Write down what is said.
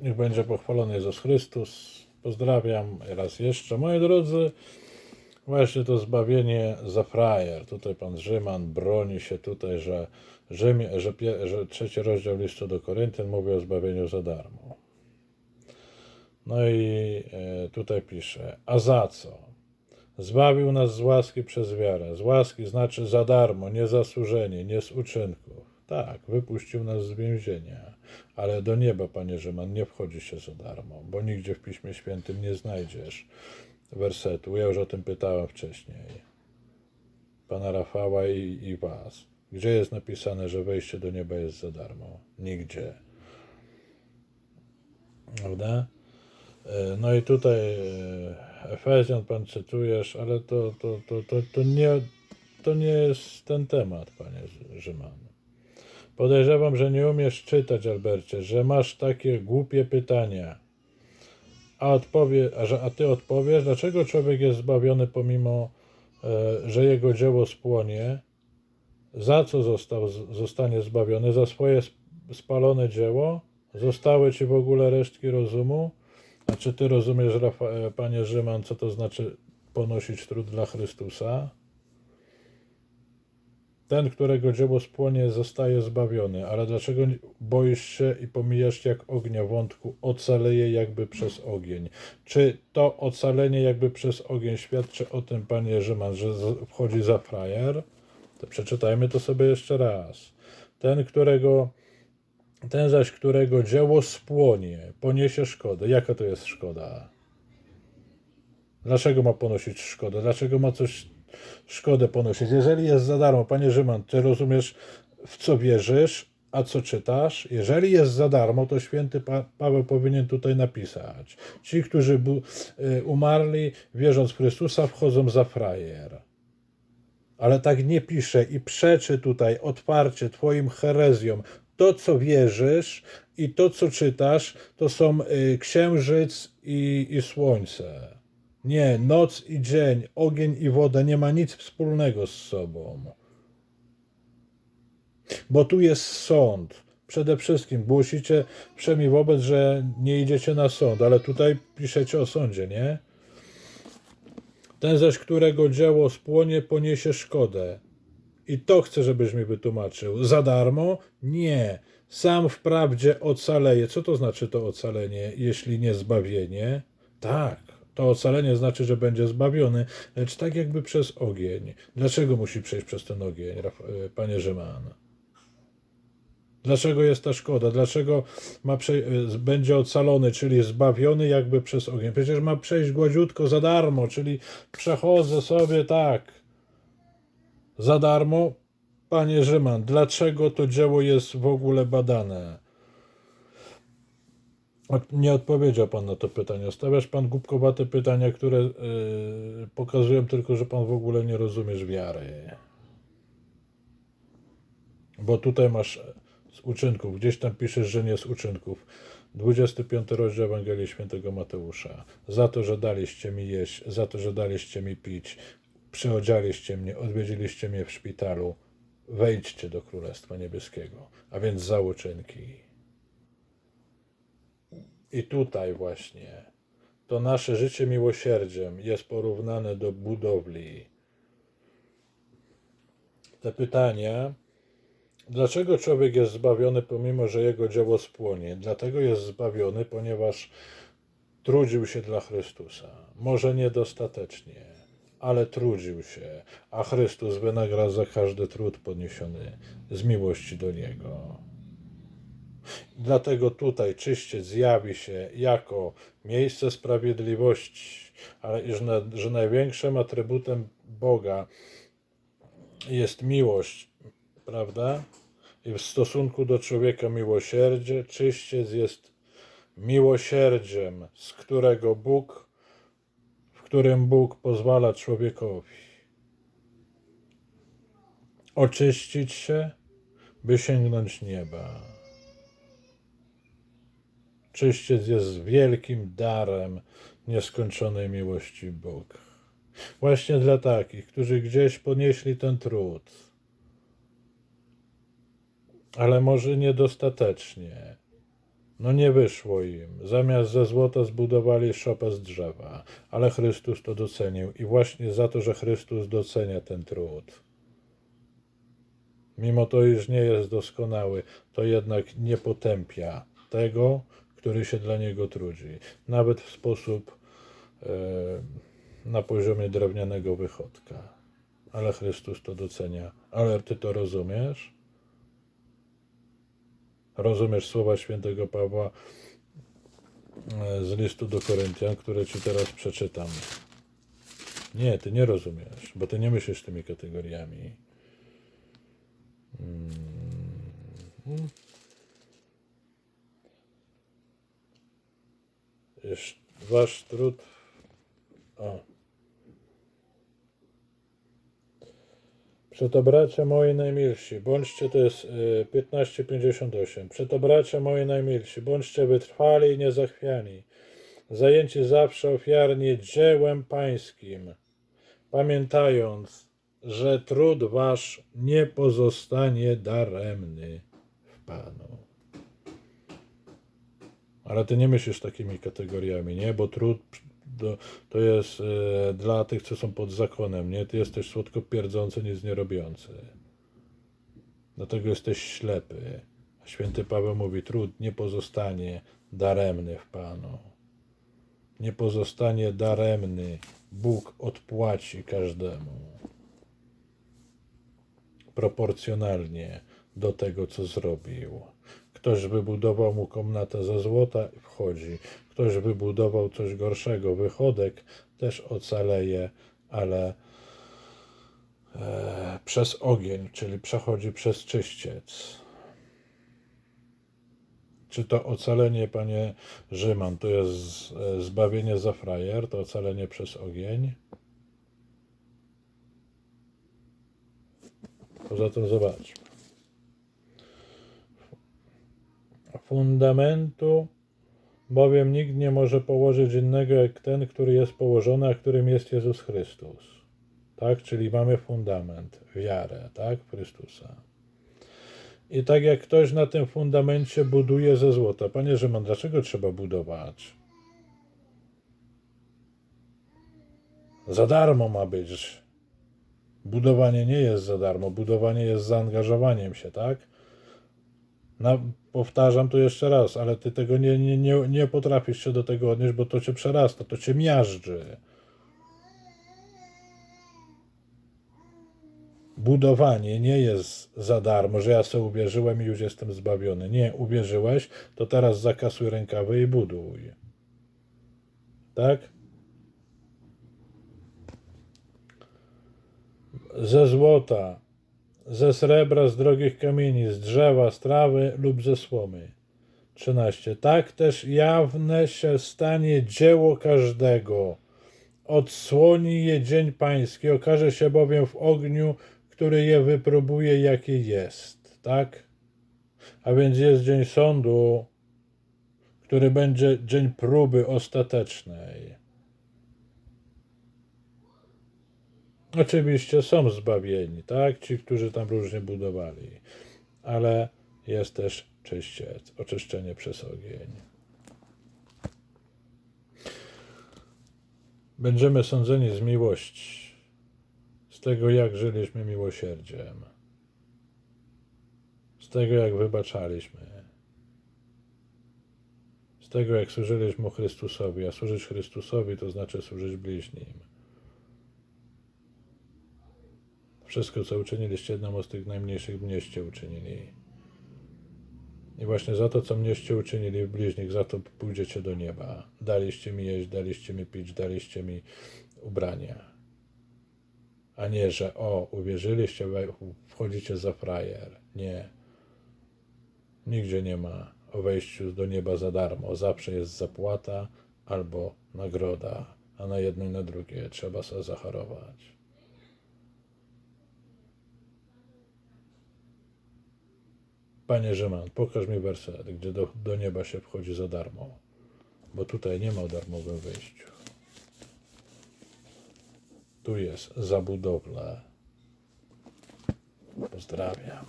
Niech będzie pochwalony Jezus Chrystus. Pozdrawiam raz jeszcze. Moi drodzy, właśnie to zbawienie za frajer. Tutaj pan Rzyman broni się tutaj, że, Rzymie, że, że trzeci rozdział listu do Koryntian mówi o zbawieniu za darmo. No i e, tutaj pisze, a za co? Zbawił nas z łaski przez wiarę. Z łaski znaczy za darmo, niezasłużenie, nie z uczynków. Tak, wypuścił nas z więzienia, ale do nieba, panie Rzyman, nie wchodzi się za darmo, bo nigdzie w Piśmie Świętym nie znajdziesz wersetu. Ja już o tym pytałem wcześniej. Pana Rafała i, i was. Gdzie jest napisane, że wejście do nieba jest za darmo? Nigdzie. Prawda? E, No i tutaj e, Efezjan pan cytujesz, ale to, to, to, to, to, nie, to nie jest ten temat, panie Rzyman. Podejrzewam, że nie umiesz czytać, Albercie, że masz takie głupie pytania. A, odpowie, a, ty odpowiesz, dlaczego człowiek jest zbawiony pomimo, e, że jego dzieło spłonie? Za co został, zostanie zbawiony? Za swoje sp- spalone dzieło? Zostały ci w ogóle resztki rozumu? A czy ty rozumiesz, Rafa, e, panie Rzyman, co to znaczy ponosić trud dla Chrystusa? Ten, którego dzieło spłonie, zostaje zbawiony, ale dlaczego boisz się i pomijasz jak ognia wątku, ocaleje jakby przez ogień? Czy to ocalenie jakby przez ogień świadczy o tym, panie Rzyman, że wchodzi za frajer? To przeczytajmy to sobie jeszcze raz. Ten, którego ten zaś, którego dzieło spłonie, poniesie szkodę. Jaka to jest szkoda? Dlaczego ma ponosić szkodę? Dlaczego ma coś szkodę ponosić? Jeżeli jest za darmo, panie Rzyman, ty rozumiesz, w co wierzysz, a co czytasz? Jeżeli jest za darmo, to święty pa Paweł powinien tutaj napisać. Ci, którzy y, umarli, wierząc w Chrystusa, wchodzą za frajer. Ale tak nie pisze i przeczy tutaj otwarcie Twoim herezjom. To, co wierzysz i to, co czytasz, to są y, księżyc i, i słońce. Nie, noc i dzień, ogień i woda nie ma nic wspólnego z sobą. Bo tu jest sąd. Przede wszystkim głosicie przynajmniej wobec, że nie idziecie na sąd, ale tutaj piszecie o sądzie, nie? Ten zaś, którego dzieło spłonie, poniesie szkodę. I to chcę, żebyś mi wytłumaczył. Za darmo? Nie. Sam wprawdzie ocaleje. Co to znaczy to ocalenie, jeśli nie zbawienie? Tak. To ocalenie znaczy, że będzie zbawiony, lecz tak jakby przez ogień. Dlaczego musi przejść przez ten ogień, e, panie Rzyman? Dlaczego jest ta szkoda? Dlaczego ma y, będzie ocalony, czyli zbawiony jakby przez ogień? Przecież ma przejść gładziutko za darmo, czyli przechodzę sobie tak za darmo. Panie Rzyman, dlaczego to dzieło jest w ogóle badane? Nie odpowiedział Pan na to pytanie. Stawiasz Pan głupkowate pytania, które yy, pokazują tylko, że Pan w ogóle nie rozumiesz wiary. Bo tutaj masz z uczynków, gdzieś tam piszesz, że nie z uczynków. 25 rozdział Ewangelii Świętego Mateusza. Za to, że daliście mi jeść, za to, że daliście mi pić, przyodzialiście mnie, odwiedziliście mnie w szpitalu, wejdźcie do Królestwa Niebieskiego. A więc za uczynki. I tutaj właśnie to nasze życie miłosierdziem jest porównane do budowli. Te pytania Dlaczego człowiek jest zbawiony, pomimo że jego dzieło spłonie? Dlatego jest zbawiony, ponieważ trudził się dla Chrystusa. Może niedostatecznie, ale trudził się, a Chrystus wynagradza każdy trud podniesiony z miłości do Niego. Dlatego tutaj czyściec zjawi się jako miejsce sprawiedliwości, ale i że, na, że największym atrybutem Boga jest miłość, prawda? I w stosunku do człowieka miłosierdzie, czyściec jest miłosierdziem, z którego Bóg, w którym Bóg pozwala człowiekowi oczyścić się, by sięgnąć nieba. Czyściec jest wielkim darem nieskończonej miłości Boga. Właśnie dla takich, którzy gdzieś ponieśli ten trud, ale może niedostatecznie. No nie wyszło im. Zamiast ze złota zbudowali szopę z drzewa, ale Chrystus to docenił i właśnie za to, że Chrystus docenia ten trud. Mimo to, iż nie jest doskonały, to jednak nie potępia tego, który się dla niego trudzi. Nawet w sposób e, na poziomie drewnianego wychodka. Ale Chrystus to docenia. Ale ty to rozumiesz? Rozumiesz słowa świętego Pawła e, z listu do Koryntian, które ci teraz przeczytam. Nie, ty nie rozumiesz, bo ty nie myślisz tymi kategoriami. Mm. Wasz trud. O. Przeto bracia moi najmilsi, bądźcie, to jest y, 1558, przeto bracia moi najmilsi, bądźcie wytrwali i niezachwiani, zajęci zawsze ofiarnie dziełem pańskim, pamiętając, że trud wasz nie pozostanie daremny w Panu. Ale ty nie myślisz takimi kategoriami, nie? Bo trud to, jest e, dla tych, co są pod zakonem, nie? Ty jesteś słodko pierdzący, nic nie robiący. Dlatego jesteś ślepy. A święty Paweł mówi, trud nie pozostanie daremny w Panu. Nie pozostanie daremny. Bóg odpłaci każdemu. Proporcjonalnie do tego, co zrobił. Ktoś wybudował mu komnatę ze złota wchodzi. Ktoś wybudował coś gorszego, wychodek też ocaleje, ale e, przez ogień, czyli przechodzi przez czyściec. Czy to ocalenie, panie Rzyman, to jest e, zbawienie za frajer, to ocalenie przez ogień? Poza tym zobaczmy. Fundamentu bowiem nikt nie może położyć innego jak ten, który jest położony, a którym jest Jezus Chrystus. Tak? Czyli mamy fundament, wiarę, tak? Chrystusa. I tak jak ktoś na tym fundamencie buduje ze złota. Panie Rzyman, dlaczego trzeba budować? Za darmo ma być. Budowanie nie jest za darmo. Budowanie jest zaangażowaniem się, tak? Na, powtarzam to jeszcze raz, ale ty tego nie, nie, nie, nie potrafisz się do tego odnieść, bo to cię przerasta, to cię miażdży. Budowanie nie jest za darmo, że ja sobie uwierzyłem i już jestem zbawiony. Nie, uwierzyłeś, to teraz zakasuj rękawy i buduj. Tak? Ze złota, ze srebra, z drogich kamieni, z drzewa, z trawy lub ze słomy. 13. Tak też jawne się stanie dzieło każdego. Odsłoni je dzień pański, okaże się bowiem w ogniu, który je wypróbuje, jakie jest. Tak? A więc jest dzień sądu, który będzie dzień próby ostatecznej. Oczywiście są zbawieni, tak? Ci, którzy tam różnie budowali, ale jest też czyściec, oczyszczenie przez ogień. Będziemy sądzeni z miłości, z tego, jak żyliśmy miłosierdziem, z tego, jak wybaczaliśmy, z tego, jak służyliśmy Chrystusowi. A służyć Chrystusowi to znaczy służyć bliźnim. Wszystko, co uczyniliście jednemu z tych najmniejszych, mnieście uczynili. I właśnie za to, co mnieście uczynili w bliźnich, za to pójdziecie do nieba. Daliście mi jeść, daliście mi pić, daliście mi ubrania. A nie, że o, uwierzyliście, wchodzicie za frajer. Nie. Nigdzie nie ma o wejściu do nieba za darmo. Zawsze jest zapłata albo nagroda, a na jedno i na drugie trzeba sobie zachorować. Panie Rzyman, pokaż mi werset, gdzie do, do nieba się wchodzi za darmo, bo tutaj nie ma o darmowym wyjściu. Tu jest za budowlę. Pozdrawiam.